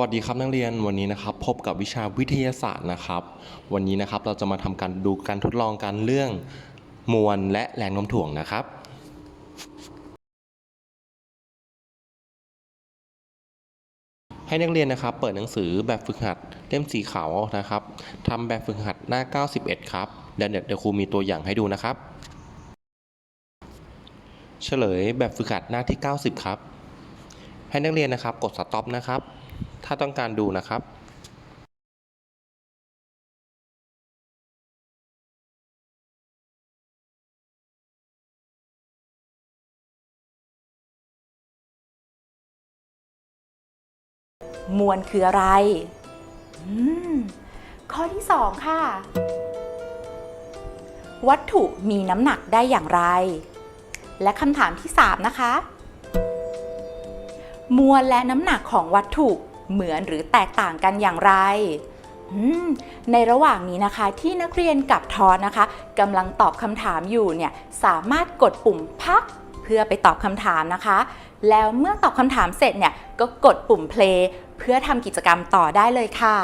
วัสดีครับนักเรียนวันนี้นะครับพบกับวิชาวิทยาศาสตร์นะครับ วันนี้นะครับเราจะมาทำการดูการทดลองการเรื่องมวลและแรงโน้มถ่วงนะครับ ให้นักเรียนนะครับ เปิดหนังสือแบบฝึกหัดเล่มสีขาวนะครับทำแบบฝึกหัดหน้า 91 ครับเดี๋ยวเดี๋ยวครูมีตัวอย่างให้ดูนะครับ เฉลยแบบฝึกหัดหน้าที่ 90 ครับ ให้นักเรียนนะครับ กด stop นะครับ ถ้าต้องการดูนะครับมวลคืออะไรอข้อที่2ค่ะ วัตถุมีน้ำหนักได้อย่างไร และคำถามที่3นะคะ มวลและน้ำหนักของวัตถุเหมือนหรือแตกต่างกันอย่างไร ในระหว่างนี้นะคะที่นักเรียนกับทอนนะคะกำลังตอบคำถามอยู่เนี่ยสามารถกดปุ่มพักเพื่อไปตอบคำถามนะคะ แล้วเมื่อตอบคำถามเสร็จเนี่ยก็กดปุ่ม play เพื่อทำกิจกรรมต่อได้เลยค่ะ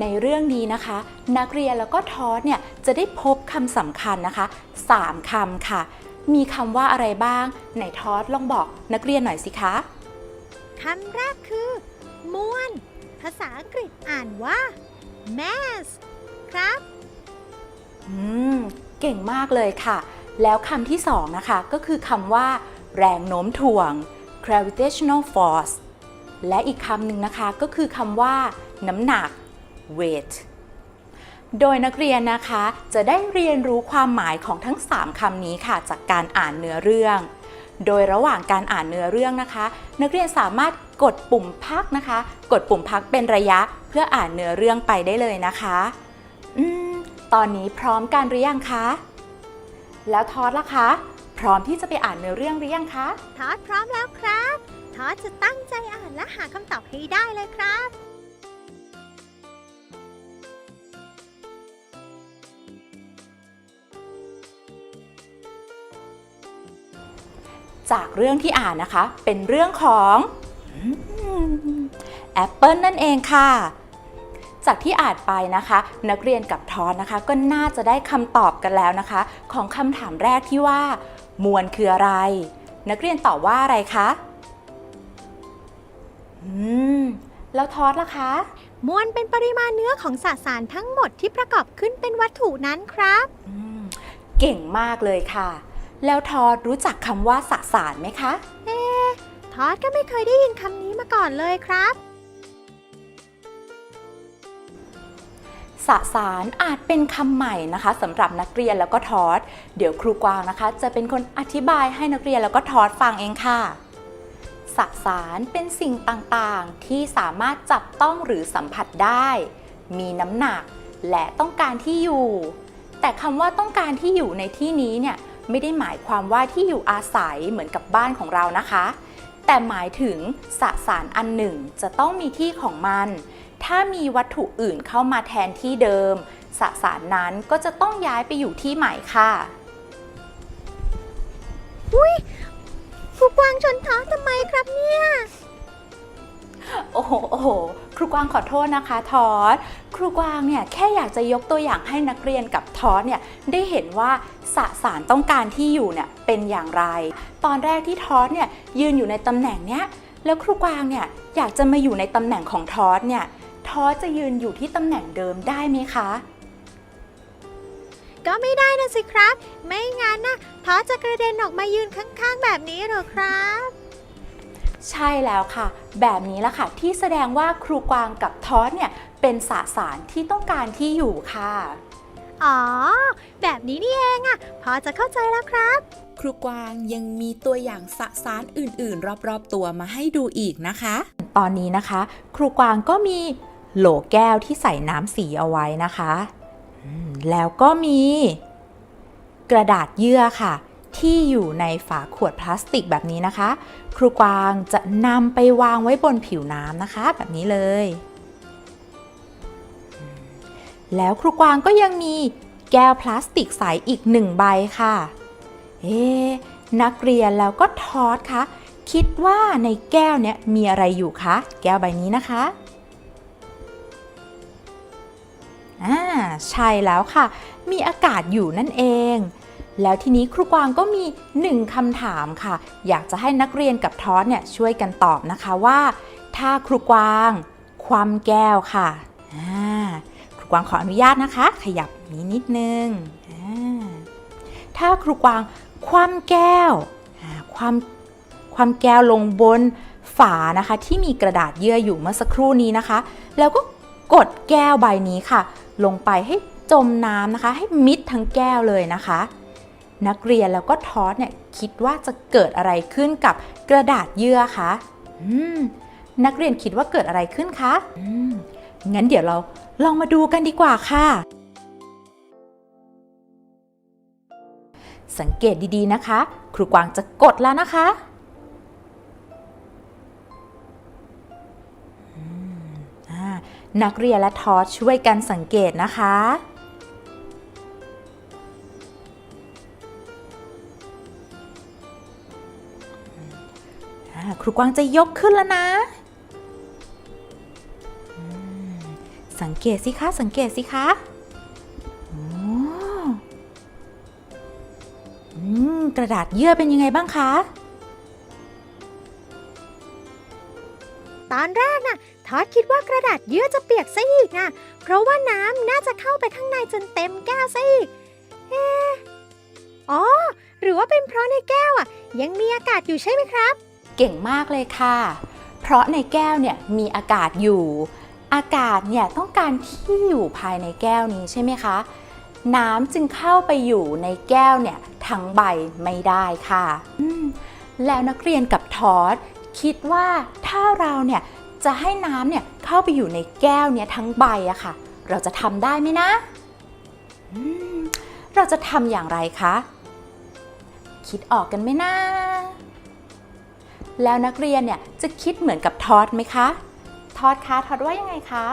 ในเรื่องนี้นะคะ นักเรียนแล้วก็ทอสเนี่ยจะได้พบคำสำคัญนะคะ 3คำค่ะ มีคำว่าอะไรบ้างไหนทอสลองบอกนักเรียนหน่อยสิคะคำแรกคือมวลภาษาอังกฤษอ่านว่า mass ครับ อืม เก่งมากเลยค่ะ แล้วคำที่สองนะคะ ก็คือคำว่า แรงโน้มถ่วง gravitational force และอีกคำหนึ่งนะคะก็คือคำว่า น้ำหนัก weight โดยนักเรียนนะคะจะได้เรียนรู้ความหมายของทั้ง 3คำนี้ค่ะ จากการอ่านเนื้อเรื่อง โดยระหว่างการอ่านเนื้อเรื่องนะคะ นักเรียนสามารถกดปุ่มพักนะคะ กดปุ่มพักเป็นระยะเพื่ออ่านเนื้อเรื่องไปได้เลยนะคะอืมตอนนี้พร้อมกันหรือยังคะ แล้วทอดล่ะคะ พร้อมที่จะไปอ่านเนื้อเรื่องหรือยังคะทอดพร้อมแล้วครับทอดจะตั้งใจอ่านและหาคำตอบให้ได้เลยครับ จากเรื่องที่อ่านนะคะ เป็นเรื่องของแอปเปิลนั่นเองค่ะ จากที่อ่านไปนะคะ นักเรียนกับทอนนะคะ ก็น่าจะได้คำตอบกันแล้วนะคะ ของคำถามแรกที่ว่า มวลคืออะไร นักเรียนตอบว่าอะไรคะอืมแล้วทอสล่ะคะ มวลเป็นปริมาณเนื้อของสสารทั้งหมดที่ประกอบขึ้นเป็นวัตถุนั้นครับอืมเก่งมากเลยค่ะ แล้วทอดรู้จักคำว่าสสารไหมคะทอดก็ไม่เคยได้ยินคำนี้มาก่อนเลยครับ สสารอาจเป็นคำใหม่นะคะสำหรับนักเรียนแล้วก็ทอด เดี๋ยวครูกวางนะคะ จะเป็นคนอธิบายให้นักเรียนแล้วก็ทอดฟังเองค่ะสสารเป็นสิ่งต่างๆ ที่สามารถจับต้องหรือสัมผัสได้ มีน้ำหนักและต้องการที่อยู่ แต่คำว่าต้องการที่อยู่ในที่นี้เนี่ย ไม่ได้หมายความว่าที่อยู่อาศัยเหมือนกับบ้านของเรานะคะ แต่หมายถึงสสารอันหนึ่งจะต้องมีที่ของมัน ถ้ามีวัตถุอื่นเข้ามาแทนที่เดิม สสารนั้นก็จะต้องย้ายไปอยู่ที่ใหม่ค่ะครูกวางชนทอดทำไมครับเนี่ย โอ้โหโอ้โห ครูกวางขอโทษนะคะทอสครูกวางเนี่ยแค่อยากจะยกตัวอย่างให้นักเรียนกับทอสเนี่ยได้เห็นว่าสสารต้องการที่อยู่เนี่ยเป็นอย่างไร ตอนแรกที่ทอสเนี่ยยืนอยู่ในตำแหน่งเนี้ยแล้วครูกวางเนี่ยอยากจะมาอยู่ในตำแหน่งของทอสเนี่ยทอสจะยืนอยู่ที่ตำแหน่งเดิมได้ไหมคะ ก็ไม่ได้นะสิครับ ไม่งั้นนะทอดจะกระเด็นออกมายืนข้างๆแบบนี้หรอครับ ใช่แล้วค่ะ แบบนี้ละค่ะ ที่แสดงว่าครูกวางกับทอสเนี่ยเป็นสสารที่ต้องการที่อยู่ค่ะ อ๋อ แบบนี้นี่เองอะพอจะเข้าใจแล้วครับ ครูกวางยังมีตัวอย่างสสารอื่นๆ รอบๆตัวมาให้ดูอีกนะคะ ตอนนี้นะคะ ครูกวางก็มีโหลแก้วที่ใส่น้ำสีเอาไว้นะคะอืมแล้วก็มี กระดาษเยื่อค่ะ ที่อยู่ในฝาขวดพลาสติกแบบนี้นะคะ ครูกวางจะนำไปวางไว้บนผิวน้ำนะคะ แบบนี้เลย แล้วครูกวางก็ยังมีแก้วพลาสติกใสอีกหนึ่งใบค่ะ เอ๊ะนักเรียนแล้วก็ทอดคะคิดว่าในแก้วเนี่ยมีอะไรอยู่คะแก้วใบนี้นะคะอ่าใช่แล้วค่ะ มีอากาศอยู่นั่นเอง แล้วทีนี้ครูกวางก็มีหนึ่งคำถามค่ะ อยากจะให้นักเรียนกับทอสเนี่ยช่วยกันตอบนะคะว่า ถ้าครูกวาง ความแก้วค่ะครูกวางขออนุญาตนะคะ ขยับนี้นิดนึง ถ้าครูกวาง คว่ำแก้วความความแก้วลงบนฝานะคะ ที่มีกระดาษเยื่ออยู่เมื่อสักครู่นี้นะคะ แล้วก็กดแก้วใบนี้ค่ะ ลงไปให้จมน้ำนะคะ ให้มิดทั้งแก้วเลยนะคะ นักเรียนแล้วก็ทอสเนี่ยคิดว่าจะเกิดอะไรขึ้นกับกระดาษเยื่อคะอืมนักเรียนคิดว่าเกิดอะไรขึ้นคะอืมงั้นเดี๋ยวเราลองมาดูกันดีกว่าค่ะ สังเกตดีๆนะคะ ครูกวางจะกดแล้วนะคะนักเรียนและทอสช่วยกันสังเกตนะคะ ครูกวางจะยกขึ้นแล้วนะ สังเกตสิคะ สังเกตสิคะโอ้กระดาษเยื่อเป็นยังไงบ้างคะ ตอนแรกน่ะทอดคิดว่ากระดาษเยื่อจะเปียกซะอีกนะเพราะว่าน้ำน่าจะเข้าไปข้างในจนเต็มแก้วซะอีกเอะอ๋อ หรือว่าเป็นเพราะในแก้วอะ ยังมีอากาศอยู่ใช่ไหมครับ เก่งมากเลยค่ะ เพราะในแก้วเนี่ยมีอากาศอยู่ อากาศเนี่ยต้องการที่อยู่ภายในแก้วนี้ใช่ไหมคะ น้ำจึงเข้าไปอยู่ในแก้วเนี่ยทั้งใบไม่ได้ค่ะแล้วนักเรียนกับทอสคิดว่าถ้าเราเนี่ยจะให้น้ำเนี่ยเข้าไปอยู่ในแก้วเนี่ยทั้งใบอะค่ะ เราจะทำได้ไหมนะมเราจะทำอย่างไรคะ คิดออกกันไหมนะ แล้วนักเรียนเนี่ยจะคิดเหมือนกับทอดไหมคะ ทอดคะทอดว่ายังไงคะ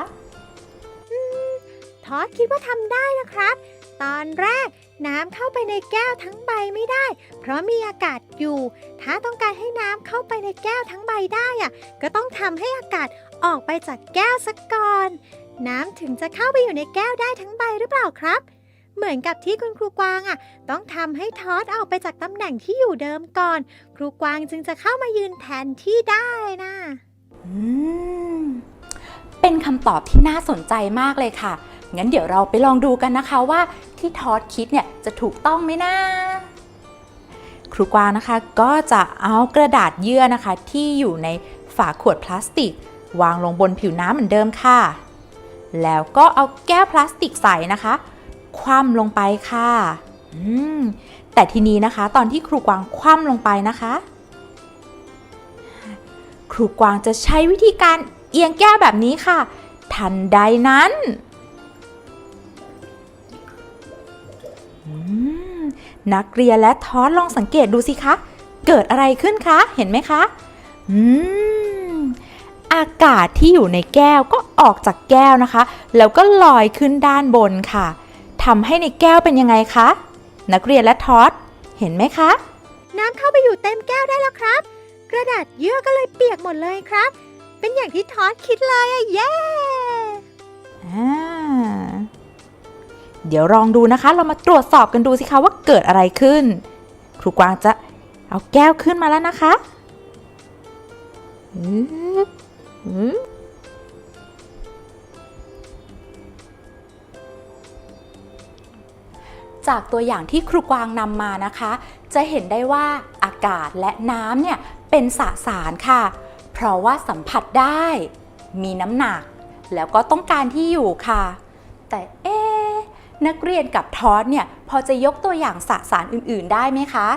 ทอดคิดว่าทำได้นะครับ ตอนแรกน้ำเข้าไปในแก้วทั้งใบไม่ได้ เพราะมีอากาศอยู่ ถ้าต้องการให้น้ำเข้าไปในแก้วทั้งใบได้อะก็ต้องทำให้อากาศออกไปจากแก้วสักก่อน น้ำถึงจะเข้าไปอยู่ในแก้วได้ทั้งใบหรือเปล่าครับ เหมือนกับที่คุณครูกวางอะ ต้องทำให้ทอดออกไปจากตำแหน่งที่อยู่เดิมก่อน ครูกวางจึงจะเข้ามายืนแทนที่ได้นะอืมเป็นคำตอบที่น่าสนใจมากเลยค่ะ งั้นเดี๋ยวเราไปลองดูกันนะคะว่าที่ทอดคิดเนี่ยจะถูกต้องไหมนะครูกวางนะคะก็จะเอากระดาษเยื่อนะคะ ที่อยู่ในฝาขวดพลาสติก วางลงบนผิวน้ำเหมือนเดิมค่ะ แล้วก็เอาแก้วพลาสติกใสนะคะ คว่ำลงไปค่ะอืมแต่ทีนี้นะคะ ตอนที่ครูกวางคว่ำลงไปนะคะ ครูกวางจะใช้วิธีการเอียงแก้วแบบนี้ค่ะ ทันใดนั้นนักเรียนและทอสลองสังเกตดูสิคะ เกิดอะไรขึ้นคะ เห็นไหมคะ อืม อากาศที่อยู่ในแก้วก็ออกจากแก้วนะคะ แล้วก็ลอยขึ้นด้านบนค่ะ ทำให้ในแก้วเป็นยังไงคะ นักเรียนและทอสเห็นไหมคะ น้ำเข้าไปอยู่เต็มแก้วได้แล้วครับ กระดาษเยื่อก็เลยเปียกหมดเลยครับ เป็นอย่างที่ทอดคิดเลยอะเย้อ่าเดี๋ยวลองดูนะคะ เรามาตรวจสอบกันดูสิคะว่าเกิดอะไรขึ้น ครูกวางจะเอาแก้วขึ้นมาแล้วนะคะ อืมอืม จากตัวอย่างที่ครูกวางนำมานะคะ จะเห็นได้ว่าอากาศและน้ำเนี่ยเป็นสสารค่ะ เพราะว่าสัมผัสได้ มีน้ำหนัก แล้วก็ต้องการที่อยู่ค่ะ แต่เอ๊ะนักเรียนกับทอสเนี่ยพอจะยกตัวอย่างสสารอื่นๆได้ไหมคะ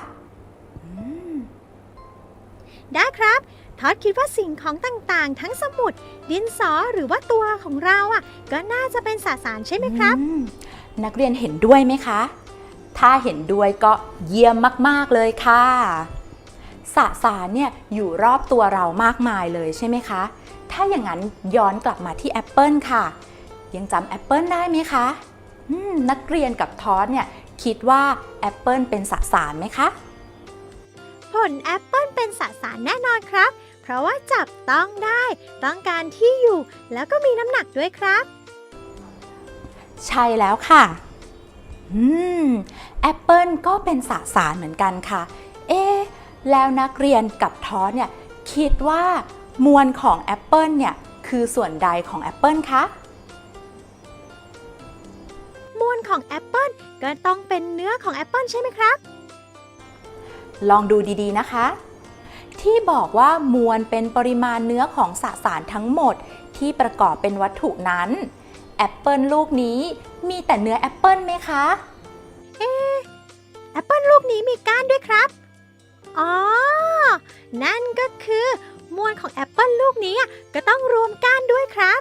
ได้ครับทอดคิดว่าสิ่งของต่างๆ ทั้งสมุด ดินสอหรือว่าตัวของเราอะ ก็น่าจะเป็นสสารใช่ไหมครับอืม นักเรียนเห็นด้วยไหมคะ ถ้าเห็นด้วยก็เยี่ยมมากๆเลยค่ะสสารเนี่ยอยู่รอบตัวเรามากมายเลยใช่ไหมคะ ถ้าอย่างนั้นย้อนกลับมาที่แอปเปิลค่ะ ยังจำแอปเปิลได้ไหมคะมนักเรียนกับทอสเนี่ยคิดว่าแอปเปิลเป็นสสารไหมคะ ผลแอปเปิลเป็นสสารแน่นอนครับ เพราะว่าจับต้องได้ ต้องการที่อยู่ แล้วก็มีน้ำหนักด้วยครับ ใช่แล้วค่ะอืมแอปเปิลก็เป็นสสารเหมือนกันค่ะ เอ๊ะแล้วนักเรียนกับทอสเนี่ยคิดว่ามวลของแอปเปิลเนี่ยคือส่วนใดของแอปเปิลคะมวลของแอปเปิลก็ต้องเป็นเนื้อของแอปเปิลใช่ไหมครับ ลองดูดีๆนะคะ ที่บอกว่ามวลเป็นปริมาณเนื้อของสสารทั้งหมดที่ประกอบเป็นวัตถุนั้น แอปเปิลลูกนี้มีแต่เนื้อแอปเปิลไหมคะแอปเปิลลูกนี้มีก้านด้วยครับ อ๋อ นั่นก็คือ มวลของแอปเปิลลูกนี้อะก็ต้องรวมก้านด้วยครับ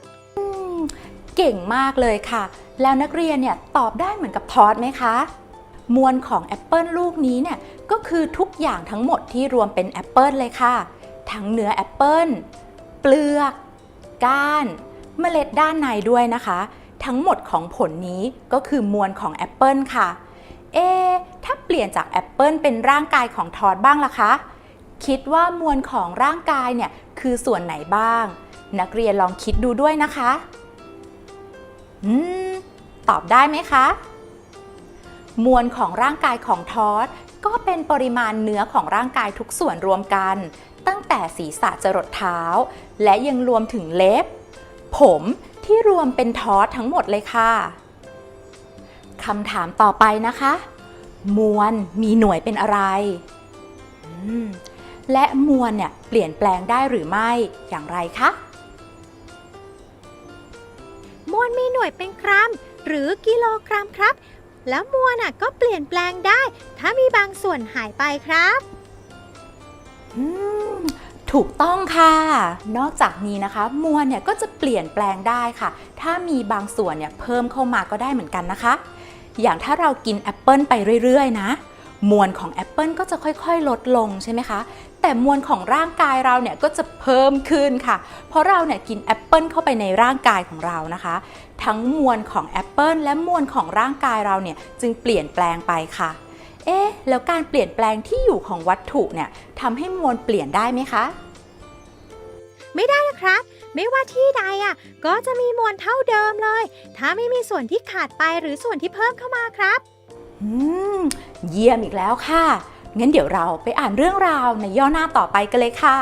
เก่งมากเลยค่ะ แล้วนักเรียนเนี่ยตอบได้เหมือนกับทอสไหมคะ มวลของแอปเปิลลูกนี้เนี่ยก็คือทุกอย่างทั้งหมดที่รวมเป็นแอปเปิลเลยค่ะ ทั้งเนื้อแอปเปิลเปลือก ก้าน เมล็ดด้านในด้วยนะคะ ทั้งหมดของผลนี้ก็คือมวลของแอปเปิลค่ะ เอ ถ้าเปลี่ยนจากแอปเปิลเป็นร่างกายของทอสบ้างล่ะคะ คิดว่ามวลของร่างกายเนี่ยคือส่วนไหนบ้าง นักเรียนลองคิดดูด้วยนะคะ อืม ตอบได้ไหมคะ มวลของร่างกายของทอสก็เป็นปริมาณเนื้อของร่างกายทุกส่วนรวมกัน ตั้งแต่ศีรษะจรดเท้า และยังรวมถึงเล็บ ผมที่รวมเป็นทอสทั้งหมดเลยค่ะคำถามต่อไปนะคะ มวลมีหน่วยเป็นอะไรอืมและมวลเนี่ยเปลี่ยนแปลงได้หรือไม่อย่างไรคะ มวลมีหน่วยเป็นกรัม หรือกิโลกรัมครับ แล้วมวลอะก็เปลี่ยนแปลงได้ ถ้ามีบางส่วนหายไปครับ อืม ถูกต้องค่ะ นอกจากนี้นะคะมวลเนี่ยก็จะเปลี่ยนแปลงได้ค่ะ ถ้ามีบางส่วนเนี่ยเพิ่มเข้ามาก็ได้เหมือนกันนะคะ อย่างถ้าเรากินแอปเปิลไปเรื่อยๆนะ มวลของแอปเปิลก็จะค่อยๆ ลดลงใช่ไหมคะ แต่มวลของร่างกายเราเนี่ยก็จะเพิ่มขึ้นค่ะ เพราะเราเนี่ยกินแอปเปิลเข้าไปในร่างกายของเรานะคะ ทั้งมวลของแอปเปิลและมวลของร่างกายเราเนี่ยจึงเปลี่ยนแปลงไปค่ะ เอ๊ะแล้วการเปลี่ยนแปลงที่อยู่ของวัตถุเนี่ยทำให้มวลเปลี่ยนได้ไหมคะ ไม่ได้นะครับ ไม่ว่าที่ใดอะก็จะมีมวลเท่าเดิมเลย ถ้าไม่มีส่วนที่ขาดไปหรือส่วนที่เพิ่มเข้ามาครับอืมเยี่ยมอีกแล้วค่ะงั้นเดี๋ยวเราไปอ่านเรื่องราวในย่อหน้าต่อไปกันเลยค่ะ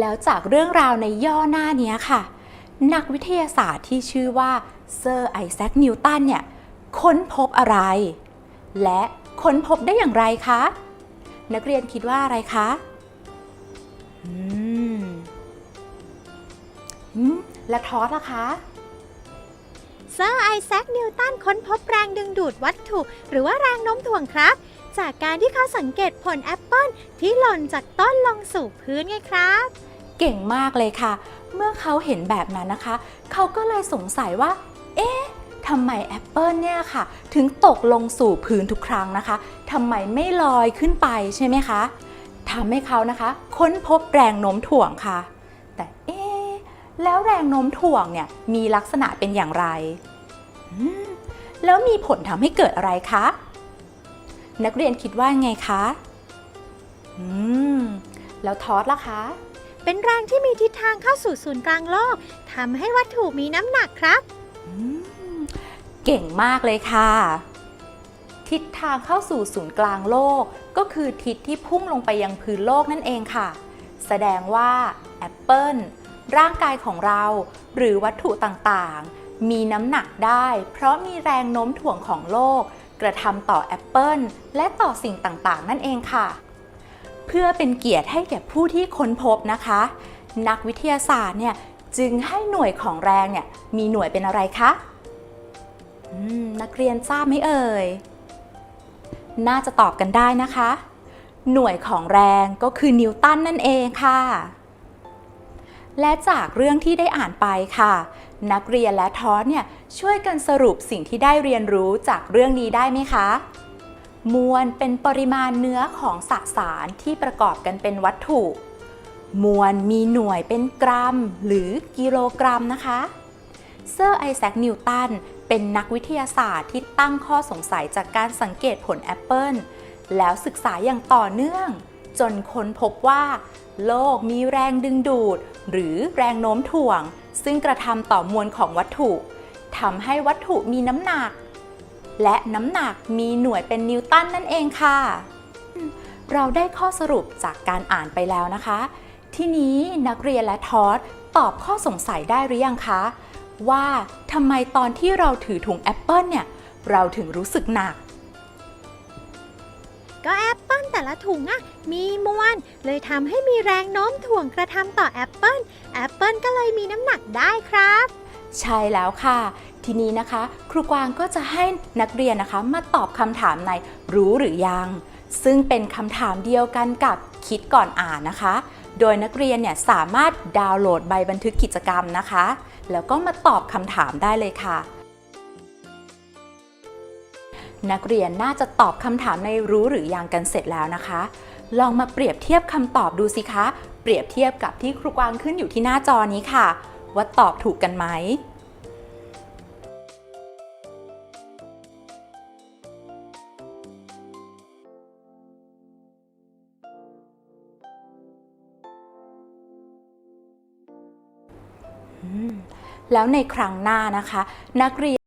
แล้วจากเรื่องราวในย่อหน้าเนี้ยค่ะ นักวิทยาศาสตร์ที่ชื่อว่าเซอร์ไอแซคนิวตันเนี่ยค้นพบอะไร และค้นพบได้อย่างไรคะ นักเรียนคิดว่าอะไรคะอืมอืมและทอสล่ะคะเซอร์ไอแซคนิวตันค้นพบแรงดึงดูดวัตถุ หรือว่าแรงโน้มถ่วงครับ จากการที่เขาสังเกตผลแอปเปิลที่หล่นจากต้นลงสู่พื้นไงครับ เก่งมากเลยค่ะ เมื่อเขาเห็นแบบนั้นนะคะ เขาก็เลยสงสัยว่า เอ๊ะทำไมแอปเปิลเนี่ยค่ะ ถึงตกลงสู่พื้นทุกครั้งนะคะทำไมไม่ลอยขึ้นไปใช่ไหมคะทำให้เขานะคะ ค้นพบแรงโน้มถ่วงค่ะ แต่เอ๊ะแล้วแรงโน้มถ่วงเนี่ยมีลักษณะเป็นอย่างไรแล้วมีผลทำให้เกิดอะไรคะ นักเรียนคิดว่าไงคะ อืม แล้วทอสล่ะคะ เป็นแรงที่มีทิศทางเข้าสู่ศูนย์กลางโลกทำให้วัตถุมีน้ำหนักครับ เก่งมากเลยค่ะ ทิศทางเข้าสู่ศูนย์กลางโลก ก็คือทิศที่พุ่งลงไปยังพื้นโลกนั่นเองค่ะ แสดงว่าแอปเปิลร่างกายของเรา หรือวัตถุต่างๆ มีน้ำหนักได้ เพราะมีแรงโน้มถ่วงของโลก กระทำต่อแอปเปิลและต่อสิ่งต่างๆ นั่นเองค่ะ เพื่อเป็นเกียรติให้แก่ผู้ที่ค้นพบนะคะ นักวิทยาศาสตร์เนี่ยจึงให้หน่วยของแรงเนี่ยมีหน่วยเป็นอะไรคะนักเรียนทราบไหมเอ่ย น่าจะตอบกันได้นะคะ หน่วยของแรงก็คือนิวตันนั่นเองค่ะ และจากเรื่องที่ได้อ่านไปค่ะ นักเรียนและทอสเนี่ยช่วยกันสรุปสิ่งที่ได้เรียนรู้จากเรื่องนี้ได้ไหมคะ มวลเป็นปริมาณเนื้อของสสารที่ประกอบกันเป็นวัตถุ มวลมีหน่วยเป็นกรัม หรือกิโลกรัมนะคะ เซอร์ไอแซคนิวตันเป็นนักวิทยาศาสตร์ที่ตั้งข้อสงสัยจากการสังเกตผลแอปเปิลแล้วศึกษาอย่างต่อเนื่อง จนค้นพบว่า โลกมีแรงดึงดูด หรือแรงโน้มถ่วง ซึ่งกระทำต่อมวลของวัตถุทำให้วัตถุมีน้ำหนัก และน้ำหนักมีหน่วยเป็นนิวตันนั่นเองค่ะ เราได้ข้อสรุปจากการอ่านไปแล้วนะคะ ทีนี้นักเรียนและทอสตอบข้อสงสัยได้หรือยังคะ ว่าทำไมตอนที่เราถือถุงแอปเปิลเนี่ยเราถึงรู้สึกหนัก ก็แอปเปิลแต่ละถุงอะมีมวลเลยทำให้มีแรงโน้มถ่วงกระทำต่อแอปเปิลแอปเปิลก็เลยมีน้ำหนักได้ครับ ใช่แล้วค่ะ ทีนี้นะคะ ครูกวางก็จะให้นักเรียนนะคะมาตอบคำถามในรู้หรือยัง ซึ่งเป็นคำถามเดียวกันกับคิดก่อนอ่านนะคะ โดยนักเรียนเนี่ยสามารถดาวน์โหลดใบบันทึกกิจกรรมนะคะ แล้วก็มาตอบคำถามได้เลยค่ะ นักเรียนน่าจะตอบคำถามในรู้หรือยังกันเสร็จแล้วนะคะ ลองมาเปรียบเทียบคำตอบดูสิคะ เปรียบเทียบกับที่ครูกวางขึ้นอยู่ที่หน้าจอนี้ค่ะ ว่าตอบถูกกันไหม แล้วในครั้งหน้านะคะ นักเรียน